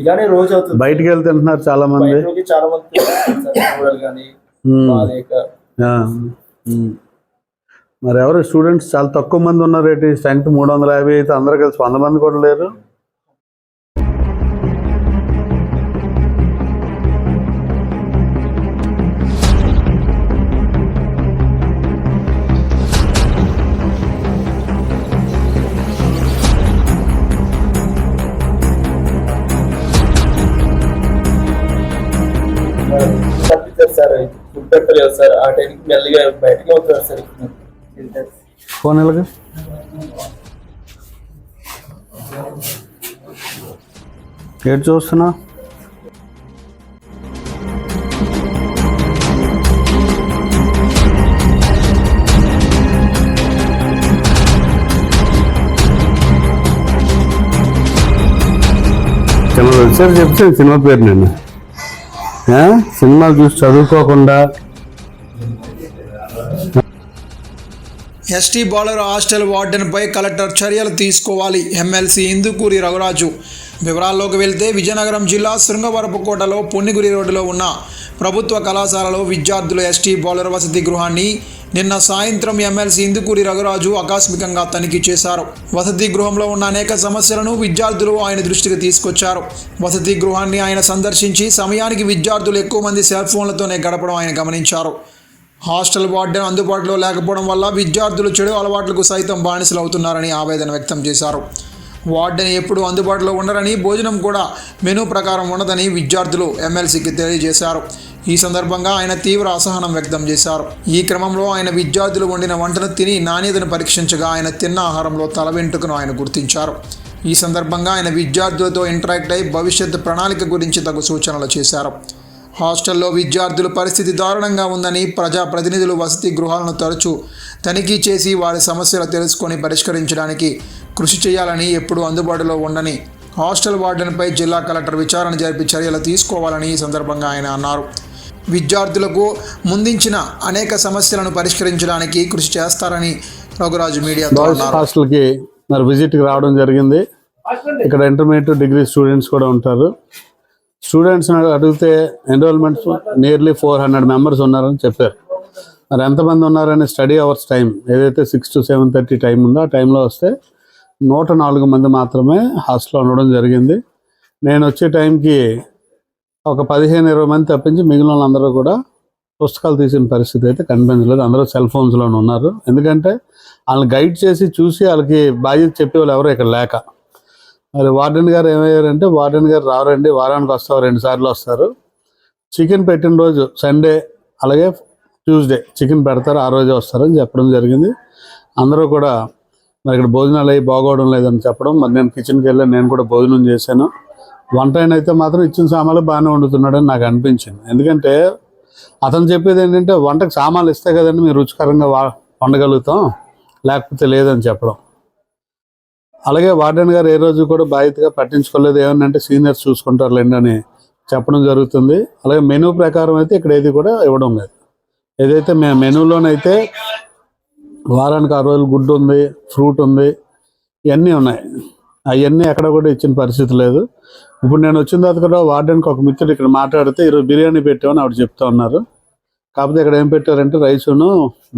ఇలానే రోజు అవుతుంది. బయటికి వెళ్తే తింటున్నారు చాలా మంది చాలా మంది. మరి ఎవరు? స్టూడెంట్స్ చాలా తక్కువ మంది ఉన్నారు ఏంటి స్ట్రెంగ్త్ మూడు వందల యాభై అయితే అందరూ కలిసి వంద మంది కూడా లేరు. సార్ ఆ టైంకి మెల్లిగా బయటకి అవుతారు సార్. ఫోన్ ఎలాగ ఏడు చూస్తున్నా చిన్న ఒకసారి చెప్తే సినిమా పేరు నేను? సినిమా చూసి చదువుకోకుండా ఎస్టీ బాలర్ హాస్టల్ వార్డెన్పై కలెక్టర్ చర్యలు తీసుకోవాలి. ఎమ్మెల్సీ ఇందుకూరి రఘురాజు. వివరాల్లోకి వెళ్తే విజయనగరం జిల్లా శృంగవరపుకోటలో పొన్నిగురి రోడ్డులో ఉన్న ప్రభుత్వ కళాశాలలో విద్యార్థుల ఎస్టీ బౌలర్ వసతి గృహాన్ని నిన్న సాయంత్రం ఎమ్మెల్సీ ఇందుకూరి రఘురాజు ఆకస్మికంగా తనిఖీ చేశారు. వసతి గృహంలో ఉన్న అనేక సమస్యలను విద్యార్థులు ఆయన దృష్టికి తీసుకొచ్చారు. వసతి గృహాన్ని ఆయన సందర్శించి సమయానికి విద్యార్థులు ఎక్కువ మంది సెల్ ఫోన్లతోనే గడపడం ఆయన గమనించారు. హాస్టల్ వార్డెన్ అందుబాటులో లేకపోవడం వల్ల విద్యార్థులు చెడు అలవాట్లకు సైతం బానిసలు అవుతున్నారని ఆవేదన వ్యక్తం చేశారు. వార్డెన్ ఎప్పుడు అందుబాటులో ఉండరని భోజనం కూడా మెనూ ప్రకారం ఉండదని విద్యార్థులు ఎమ్మెల్సీకి తెలియజేశారు. ఈ సందర్భంగా ఆయన తీవ్ర అసహనం వ్యక్తం చేశారు. ఈ క్రమంలో ఆయన విద్యార్థులు వండిన వంటను తిని నాణ్యతను పరీక్షించగా ఆయన తిన్న ఆహారంలో తల వెంట్రుకను ఆయన గుర్తించారు. ఈ సందర్భంగా ఆయన విద్యార్థులతో ఇంటరాక్ట్ అయి భవిష్యత్ ప్రణాళిక గురించి తగు సూచనలు చేశారు. హాస్టల్లో విద్యార్థుల పరిస్థితి దారుణంగా ఉందని ప్రజాప్రతినిధులు వసతి గృహాలను తరచూ తనిఖీ చేసి వారి సమస్యలు తెలుసుకొని పరిష్కరించడానికి కృషి చేయాలని ఎప్పుడూ అందుబాటులో ఉండని హాస్టల్ వార్డెన్పై జిల్లా కలెక్టర్ విచారణ జరిపి చర్యలు తీసుకోవాలని ఈ సందర్భంగా ఆయన అన్నారు. విద్యార్థులకు ముందించిన అనేక సమస్యలను పరిష్కరించడానికి కృషి చేస్తారని రఘురాజు అన్నారు. హాస్టల్కి మరి విజిట్కి రావడం జరిగింది. ఇక్కడ ఇంటర్మీడియట్ డిగ్రీ స్టూడెంట్స్ కూడా ఉంటారు. స్టూడెంట్స్ అడిగితే enrolments nearly four hundred members ఉన్నారని చెప్పారు. మరి ఎంతమంది ఉన్నారని స్టడీ అవర్స్ టైం ఏదైతే six to seven thirty time ఉందో ఆ టైంలో వస్తే నూట నాలుగు మంది మాత్రమే హాస్టల్లో ఉండడం జరిగింది. నేను వచ్చే టైంకి ఒక పదిహేను ఇరవై మంది తప్పించి మిగిలిన వాళ్ళందరూ కూడా పుస్తకాలు తీసిన పరిస్థితి అయితే కనిపించలేదు. అందరూ సెల్ ఫోన్స్లోనే ఉన్నారు. ఎందుకంటే వాళ్ళని గైడ్ చేసి చూసి వాళ్ళకి బాధ్యత చెప్పేవాళ్ళు ఎవరు ఇక్కడ లేక. మరి వార్డెన్ గారు ఏమయ్యారంటే వార్డెన్ గారు రావరండి వారానికి వస్తారు రెండు సార్లు వస్తారు. చికెన్ పెట్టిన రోజు సండే అలాగే ట్యూస్డే చికెన్ పెడతారు ఆ రోజే వస్తారని చెప్పడం జరిగింది. అందరూ కూడా మరి ఇక్కడ భోజనాలు అయ్యి బాగోవడం లేదని చెప్పడం మరి నేను కిచెన్కి వెళ్ళి నేను కూడా భోజనం చేశాను. వంట ఆయన అయితే మాత్రం ఇచ్చిన సామాన్లు బాగానే వండుతున్నాడని నాకు అనిపించింది. ఎందుకంటే అతను చెప్పేది ఏంటంటే వంటకు సామాన్లు ఇస్తే కదండి మీరు రుచికరంగా వా వండగలుగుతాం లేకపోతే లేదని చెప్పడం. అలాగే వార్డెన్ గారు ఏ రోజు కూడా బాధ్యతగా పట్టించుకోలేదు. ఏమన్నంటే సీనియర్స్ చూసుకుంటారులేండి అని చెప్పడం జరుగుతుంది. అలాగే మెనూ ప్రకారం అయితే ఇక్కడ ఏది కూడా ఇవ్వడం లేదు. ఏదైతే మే మెనూలోనైతే వారానికి ఆ రోజులు గుడ్డు ఉంది ఫ్రూట్ ఉంది ఇవన్నీ ఉన్నాయి. అవన్నీ ఎక్కడ కూడా ఇచ్చిన పరిస్థితి లేదు. ఇప్పుడు నేను వచ్చిన తర్వాత కూడా వార్డెన్కి ఒక మిత్రుడు ఇక్కడ మాట్లాడితే ఈరోజు బిర్యానీ పెట్టామని ఆవిడ చెప్తా ఉన్నారు. కాకపోతే ఇక్కడ ఏం పెట్టారంటే రైసును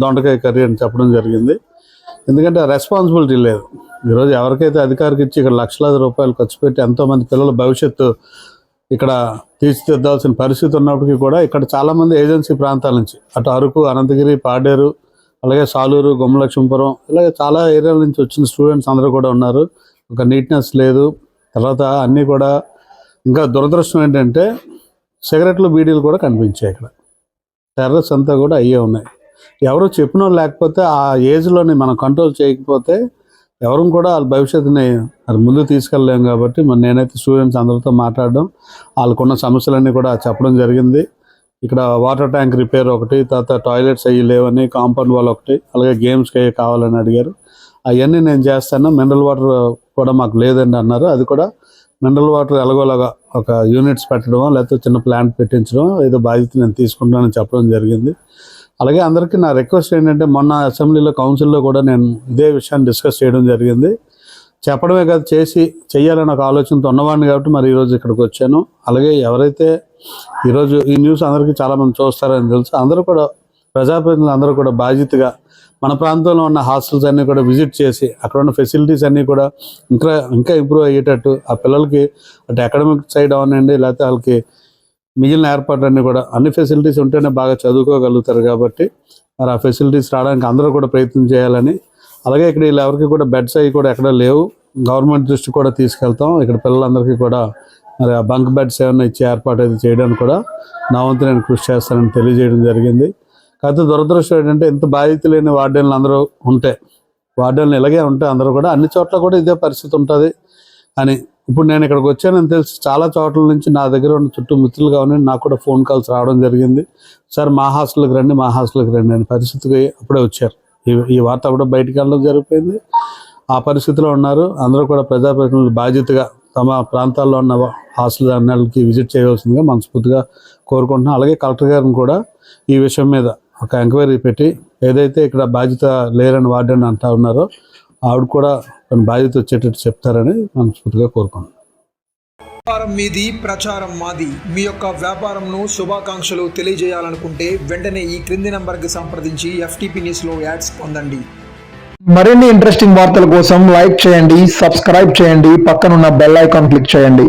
దొండకాయ కర్రీ అని చెప్పడం జరిగింది. ఎందుకంటే రెస్పాన్సిబిలిటీ లేదు. ఈరోజు ఎవరికైతే అధికారికి ఇచ్చి ఇక్కడ లక్షలాది రూపాయలు ఖర్చు పెట్టి ఎంతోమంది పిల్లల భవిష్యత్తు ఇక్కడ తీర్చిదిద్దాల్సిన పరిస్థితి ఉన్నప్పటికీ కూడా ఇక్కడ చాలామంది ఏజెన్సీ ప్రాంతాల నుంచి అటు అరకు అనంతగిరి పాడేరు అలాగే సాలూరు గుమ్మలక్ష్మీపురం ఇలాగే చాలా ఏరియాల నుంచి వచ్చిన స్టూడెంట్స్ అందరూ కూడా ఉన్నారు. ఒక నీట్నెస్ లేదు. తర్వాత అన్నీ కూడా ఇంకా దురదృష్టం ఏంటంటే సిగరెట్లు బీడీలు కూడా కనిపించాయి ఇక్కడ. టెర్రస్ అంతా కూడా అయ్యే ఉన్నాయి. ఎవరు చెప్పిన లేకపోతే ఆ ఏజ్లోని మనం కంట్రోల్ చేయకపోతే ఎవరు కూడా వాళ్ళ భవిష్యత్తుని మరి ముందు తీసుకెళ్ళలేము కాబట్టి మరి నేనైతే స్టూడెంట్స్ అందరితో మాట్లాడడం వాళ్ళకున్న సమస్యలన్నీ కూడా చెప్పడం జరిగింది. ఇక్కడ వాటర్ ట్యాంక్ రిపేర్ ఒకటి తర్వాత టాయిలెట్స్ అవి లేవని కాంపౌండ్ వాల్ ఒకటి అలాగే గేమ్స్కి అవి కావాలని అడిగారు. అవన్నీ నేను చేస్తాను. మినరల్ వాటర్ కూడా మాకు లేదండి అన్నారు. అది కూడా మినరల్ వాటర్ ఎలాగోలాగా ఒక యూనిట్స్ పెట్టడం లేకపోతే చిన్న ప్లాంట్ పెట్టించడం ఏదో బాధ్యత నేను తీసుకుంటానని చెప్పడం జరిగింది. అలాగే అందరికీ నా రిక్వెస్ట్ ఏంటంటే మొన్న అసెంబ్లీలో కౌన్సిల్లో కూడా నేను ఇదే విషయాన్ని డిస్కస్ చేయడం జరిగింది. చెప్పడమే కాదు చేసి చేయాలని ఒక ఆలోచనతో ఉన్నవాడిని కాబట్టి మరి ఈరోజు ఇక్కడికి వచ్చాను. అలాగే ఎవరైతే ఈరోజు ఈ న్యూస్ అందరికీ చాలామంది చూస్తారని తెలుసు అందరూ కూడా ప్రజాప్రతినిధులు అందరూ కూడా బాధ్యతగా మన ప్రాంతంలో ఉన్న హాస్టల్స్ అన్నీ కూడా విజిట్ చేసి అక్కడ ఉన్న ఫెసిలిటీస్ అన్నీ కూడా ఇంకా ఇంకా ఇంప్రూవ్ అయ్యేటట్టు ఆ పిల్లలకి అంటే అకాడమిక్ సైడ్ అవనండి లేకపోతే వాళ్ళకి మిగిలిన ఏర్పాట్లన్నీ కూడా అన్ని ఫెసిలిటీస్ ఉంటేనే బాగా చదువుకోగలుగుతారు కాబట్టి మరి ఆ ఫెసిలిటీస్ రావడానికి అందరూ కూడా ప్రయత్నం చేయాలని. అలాగే ఇక్కడ వీళ్ళు ఎవరికి కూడా బెడ్స్ అవి కూడా ఎక్కడ లేవు. గవర్నమెంట్ దృష్టి కూడా తీసుకెళ్తాం. ఇక్కడ పిల్లలందరికీ కూడా మరి ఆ బంక్ బెడ్స్ ఏమైనా ఇచ్చే ఏర్పాటు అయితే చేయడానికి కూడా నా వంతు నేను కృషి చేస్తానని తెలియజేయడం జరిగింది. కాకపోతే దురదృష్టం ఏంటంటే ఇంత బాధ్యత లేని వార్డెన్లు అందరూ ఉంటే వార్డెన్లు ఇలాగే ఉంటే అందరూ కూడా అన్ని చోట్ల కూడా ఇదే పరిస్థితి ఉంటుంది అని ఇప్పుడు నేను ఇక్కడికి వచ్చానని తెలిసి చాలా చోట్ల నుంచి నా దగ్గర ఉన్న చుట్టూ మిత్రులు కావాలని నాకు కూడా ఫోన్ కాల్స్ రావడం జరిగింది. సార్ మా హాస్టల్కి రండి మా హాస్టల్కి రండి అనే పరిస్థితికి అప్పుడే వచ్చారు. ఈ ఈ వార్త అప్పుడే బయటికి వెళ్ళడం జరిగిపోయింది. ఆ పరిస్థితిలో ఉన్నారు. అందరూ కూడా ప్రజాప్రతినిధులు బాధ్యతగా తమ ప్రాంతాల్లో ఉన్న హాస్టల్ అన్నలకి విజిట్ చేయవలసిందిగా మనస్ఫూర్తిగా కోరుకుంటున్నాం. అలాగే కలెక్టర్ గారిని కూడా ఈ విషయం మీద ఒక ఎంక్వైరీ పెట్టి ఏదైతే ఇక్కడ బాధ్యత లేరని వార్డెన్ అంటా ఉన్నారో ఆవిడ కూడా కొన్ని బాధ్యత వచ్చేటట్టు చెప్తారని మనస్ఫూర్తిగా కోరుకుంటున్నాం వ్యాపారం మీది ప్రచారం మాది. మీ యొక్క వ్యాపారంను శుభాకాంక్షలు తెలియజేయాలనుకుంటే వెంటనే ఈ క్రింది నంబర్కి సంప్రదించి ఎఫ్టీపీ న్యూస్లో యాడ్స్ పొందండి. మరిన్ని ఇంట్రెస్టింగ్ వార్తల కోసం లైక్ చేయండి సబ్స్క్రైబ్ చేయండి పక్కనున్న బెల్ ఐకాన్ క్లిక్ చేయండి.